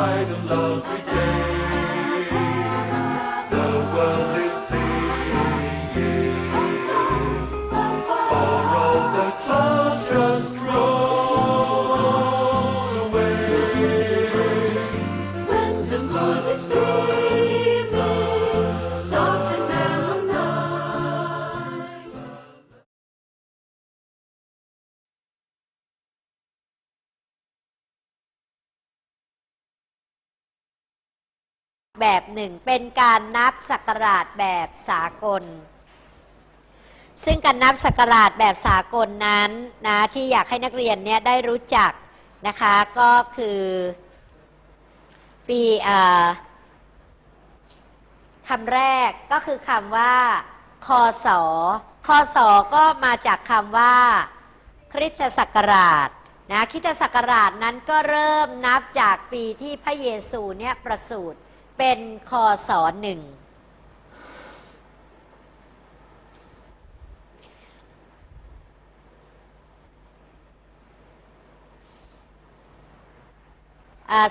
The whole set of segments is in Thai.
lovely day. The world is singing. For all the clouds just roll away. When the moon is beaming, แบบหนึ่ง เป็นการนับศักราชแบบสากล ซึ่งการนับศักราชแบบสากลนั้นนะที่อยากให้นักเรียนเนี่ยได้รู้จักนะคะก็คือปีอคำแรกก็คือคำว่าคศคศก็มาจากคำว่า คริสตศักราชนะคริสตศักราชนั้นก็เริ่มนับจากปีที่พระเยซูเนี่ยประสูติ เป็นคศหนึ่ง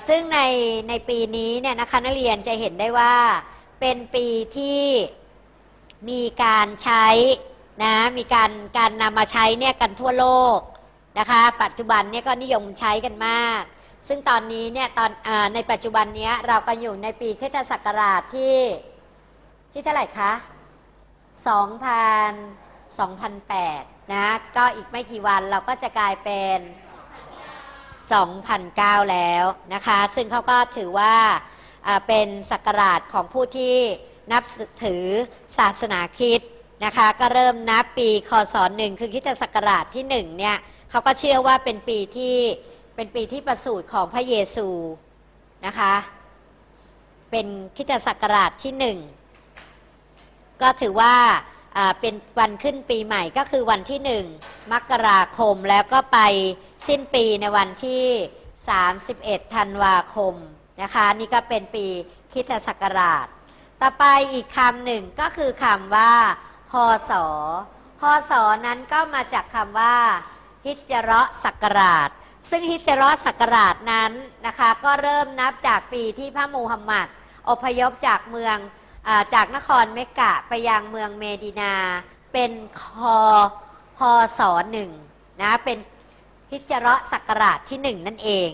ซึ่งในในปีนี้เนี่ยนะคะนักเรียนจะเห็นได้ว่าเป็นปีที่มีการใช้นะมีการการนำมาใช้เนี่ยกันทั่วโลกนะคะ ปัจจุบันเนี่ยก็นิยมใช้กันมาก ซึ่งตอนนี้เนี่ยตอนอในปัจจุบันนี้เราก็อยู่ในปีคริสตศักราชที่ที่เท่าไหร่คะ2,000 2008 นะ ก็อีกไม่กี่วันเราก็จะกลายเป็น 2009 แล้วนะคะ ซึ่งเขาก็ถือว่าเป็นศักราชของผู้ที่นับถือศาสนาคริสต์นะคะ ก็เริ่มนับปีคศหนึ่งคือคริตศักราชที่หนึ่งเนี่ยเขาก็เชื่อว่าเป็นปีที่ เป็นปีที่ประสูติของพระเยซูนะคะ เป็นคิตศักราชที่หนึ่งก็ถือว่าเป็นวันขึ้นปีใหม่ก็คือวันที่หนึ่งมกราคมแล้วก็ไปสิ้นปีในวันที่ 31 ธันวาคมนะคะ นี่ก็เป็นปีคิตศักราช ต่อไปอีกคำหนึ่งก็คือคำว่าพศพศนั้นก็มาจากคำว่าฮิจเราะศักราช ซึ่งฮิจราะศักราชนั้นนะคะก็เริ่มนับจากปีที่พระมูฮัมหมัดอพยพจากเมืองอจากนครเมกะไปยังเมืองเมดินา เป็นคอพศหนึ่งนะเป็นฮิจราะศักราชที่หนึ่งนั่นเอง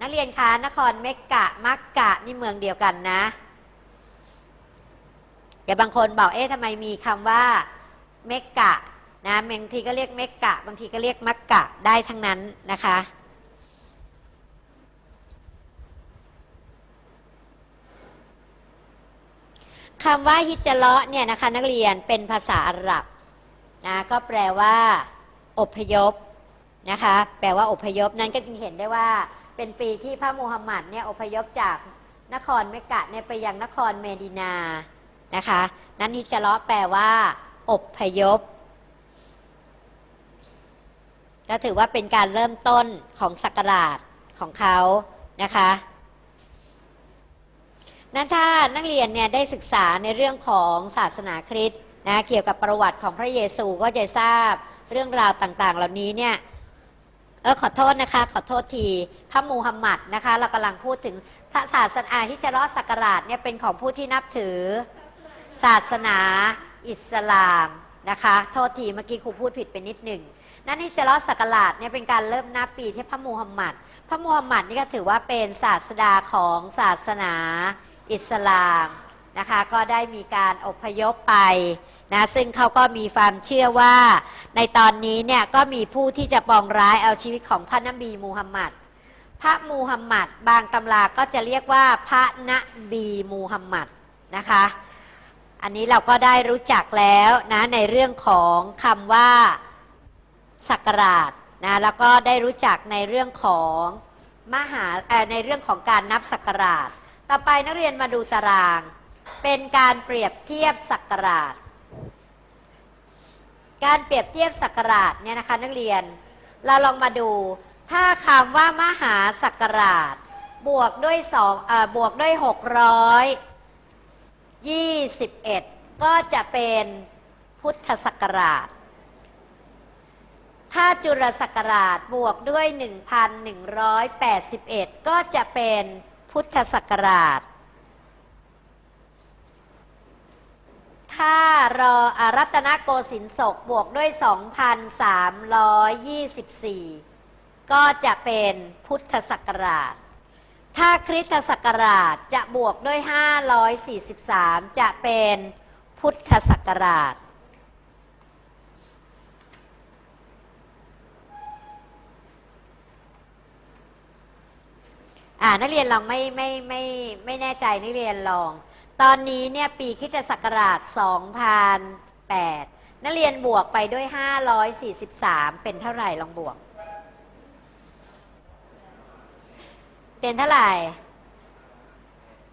นักเรียนคะนครเมกะมักกะนี่เมืองเดียวกันนะเดี๋ยวบางคนบอกเอ๊ะทำไมมีคำว่าเมกะ นะบางทีก็เรียกเมกกะ บางทีก็เรียกมักกะได้ทั้งนั้นนะคะ คำว่าฮิจเราะเนี่ยนะคะนักเรียนเป็นภาษาอาหรับนะก็แปลว่าอพยพนะคะแปลว่าอพยพนั้นก็จึงเห็นได้ว่า เป็นปีที่พระมูฮัมหมัดเนี่ยอพยพจากนครเมกะเนี่ยไปยังนครเมดินานะคะนั้นฮิจเราะแปลว่าอพยพ ก็ถือว่าเป็นการเริ่มต้นของศักราชของเขานะคะนั้นถ้านักเรียนเนี่ยได้ศึกษาในเรื่องของศาสนาคริสต์นะเกี่ยวกับประวัติของพระเยซูก็จะทราบเรื่องราวต่างๆ เหล่านี้เนี่ยเออขอโทษนะคะ ขอโทษทีพระมูฮัมหมัดนะคะ เรากำลังพูดถึงศาสนาฮิจราะห์ศักราชเนี่ยเป็นของผู้ที่นับถือศาสนาอิสลาม นะคะโทษทีเมื่อกี้ครูพูดผิดไปนิดหนึ่งนั่นฮิจเราะห์ศักราชเนี่ยเป็นการเริ่มนับปีที่พระมูฮัมหมัด พระมูฮัมหมัดนี่ก็ถือว่าเป็นศาสดาของศาสนาอิสลามนะคะก็ได้มีการอพยพไปนะซึ่งเขาก็มีความเชื่อว่า ในตอนนี้เนี่ยก็มีผู้ที่จะปองร้ายเอาชีวิตของพระนบีมูฮัมหมัด พระมูฮัมหมัดบางตำราก็จะเรียกว่าพระนบีมูฮัมหมัดนะคะ อันนี้เราก็ได้รู้จักแล้วนะในเรื่องของคำว่าศักราชนะแล้วก็ได้รู้จักในเรื่องของมหาในเรื่องของการนับศักราช ต่อไปนักเรียนมาดูตาราง เป็นการเปรียบเทียบศักราช การเปรียบเทียบศักราชเนี่ยนะคะนักเรียน เราลองมาดู ถ้าคำว่ามหาศักราช บวกด้วยสองบวกด้วยห กร้อยยี่สิบเอ็ดก็จะเป็นพุทธศักราช ถ้าจุลศักราชบวกด้วย 1,181 ก็จะเป็นพุทธศักราช ถ้ารอรัตนโกสินทร์ศกบวกด้วย 2,324 ก็จะเป็นพุทธศักราช ถ้าคริสตศักราชจะบวกด้วย 543 จะเป็นพุทธศักราช อ่านักเรียนลองไม่ไม่ไม่ไม่แน่ใจนักเรียนลอง ตอนนี้เนี่ยปีคริสตศักราช 2008 นักเรียนบวกไปด้วย 543 เป็นเท่าไหร่ลองบวก เป็นเท่าไหร่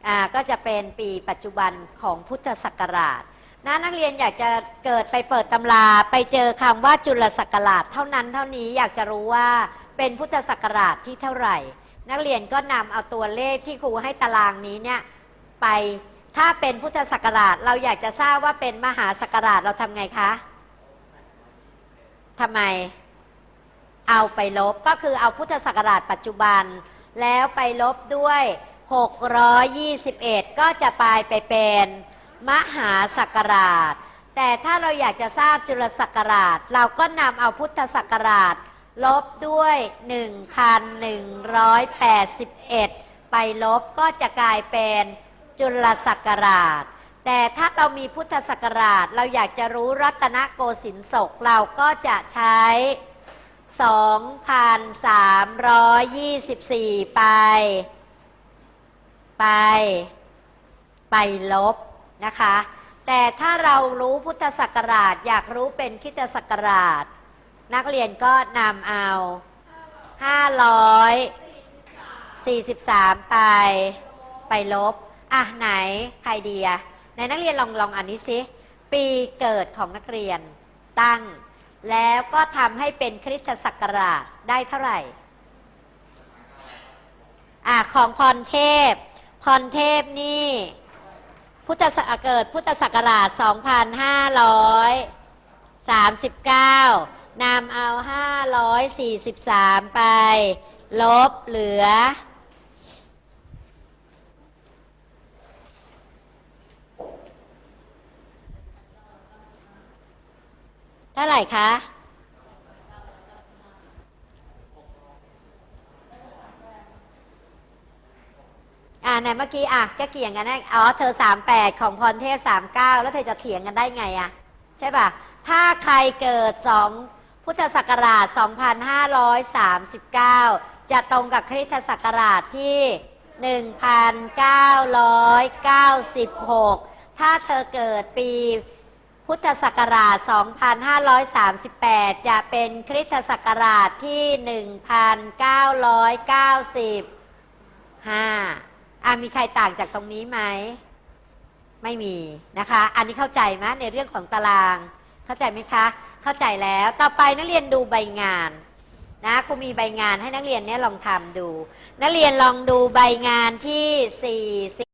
อ่า ก็จะเป็นปีปัจจุบันของพุทธศักราชนะนักเรียนอยากจะเกิดไปเปิดตำราไปเจอคำว่าจุลศักราชเท่านั้นเท่านี้อยากจะรู้ว่าเป็นพุทธศักราชที่เท่าไหร่ นักเรียนก็นำเอาตัวเลขที่ครูให้ตารางนี้เนี่ยไปถ้าเป็นพุทธศักราชเราอยากจะทราบว่าเป็นมหาศักราชเราทำไงคะทำไม เอาไปลบก็คือเอาพุทธศักราชปัจจุบัน แล้วไปลบด้วย 621 ก็จะปลายไปเป็นมหาศักราช แต่ถ้าเราอยากจะทราบจุลศักราช เราก็นำเอาพุทธศักราช ลบด้วย 1,181 ไปลบก็จะกลายเป็นจุลศักราช แต่ถ้าเรามีพุทธศักราช เราอยากจะรู้รัตนโกสินทร์ศกเราก็จะใช้ 2,324 ไป ไป ไปลบนะคะ แต่ถ้าเรารู้พุทธศักราช อยากรู้เป็นคิตศักราช นักเรียนก็นำเอา 543 ไป ไปลบ อะ ไหน ใครดีอะไหนนักเรียนลองลองอันนี้สิ ปีเกิดของนักเรียนตั้ง แล้วก็ทำให้เป็นคริสตศักราชได้เท่าไหร่อะของพรเทพ พรเทพนี่พุทธศักเกิดพุทธศักราช 2539นำเอา 543 ไป ลบเหลือ ท่าไหร่คะ อ่าไหนเมื่อกี้อะก็เกี่ยงกันได้อ๋อ เธอ38ของพรเทพ39แล้วเธอจะเถียงกันได้ไงอะ ใช่ป่ะ ถ้าใครเกิด2พุทธศักราช 2539 จะตรงกับคริสตศักราชที่ 1996 ถ้าเธอเกิดปี พุทธศักราช 2538 จะเป็นคริสตศักราชที่ 1990ห้าอะมีใครต่างจากตรงนี้ไหม ไม่มีนะคะ อันนี้เข้าใจไหมในเรื่องของตาราง เข้าใจไหมคะ เข้าใจแล้ว ต่อไปนักเรียนดูใบงานนะครูมีใบงานให้นักเรียนเนี่ยลองทำดู นักเรียนลองดูใบงานที่สี่